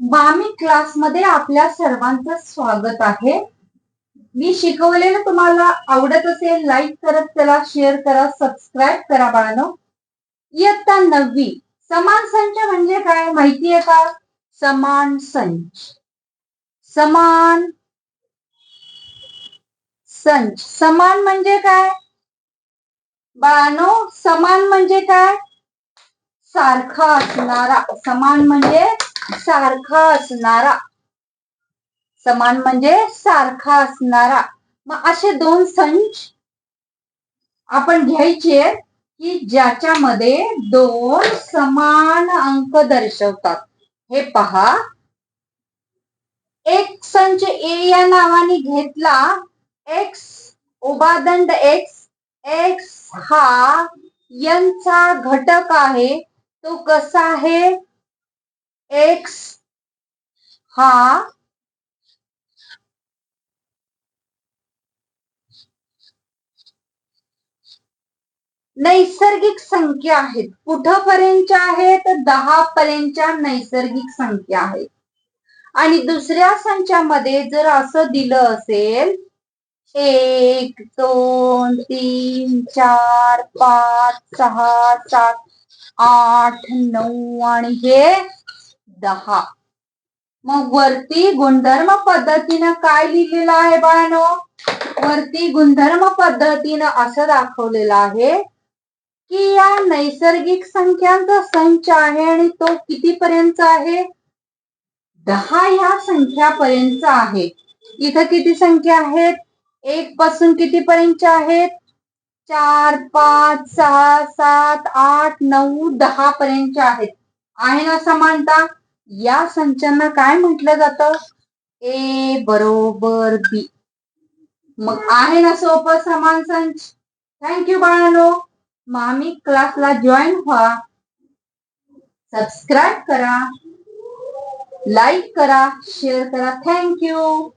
बामी क्लासमध्ये आपल्या सर्वांचं स्वागत आहे. मी शिकवलेलं तुम्हाला आवडत असेल लाईक करत चला शेअर करा सबस्क्राईब करा बाळानो. इयत्ता नववी समान संच म्हणजे काय माहिती आहे का? समान संच. समान संच. समान म्हणजे काय? बाळानो समान म्हणजे काय? सारखा असणारा. समान म्हणजे सारखा असणारा. समान म्हणजे सारखा असणारा. मग असे दोन संच आपण घ्यायचे की ज्याच्यामध्ये दोन समान अंक दर्शवतात. हे पहा. एक संच ए या नावाने घेतला. एक्स उबादंड एक्स एक्स हा यांचा घटक आहे. तो कसा आहे? एक्स हा नैसर्गिक संख्या आहेत. कुठपर्यंतच्या आहेत? दहा पर्यंतच्या नैसर्गिक संख्या आहेत. आणि दुसऱ्या संचामध्ये जर असं दिलं असेल एक दोन तीन चार पाच सहा सात आठ नऊ आणि हे दहा. मग वरती गुणधर्म पद्धतीनं काय लिहिलेलं आहे बाळानो? वरती गुणधर्म पद्धतीनं असं दाखवलेलं आहे की या नैसर्गिक संख्यांचा संच आहे आणि तो कितीपर्यंत आहे? दहा या संख्यापर्यंत आहे. इथं किती संख्या आहेत? एक पासून कितीपर्यंत आहेत? चार पाच सहा सात आठ नऊ दहा पर्यंत आहेत. आहे ना समानता? या संचांना काय म्हटलं जातं? ए बरोबर बी. मग आहे ना सोपं समान संच? थँक्यू बाळानो. मामी क्लासला जॉईन व्हा. सबस्क्राईब करा. लाईक करा. शेअर करा. थँक्यू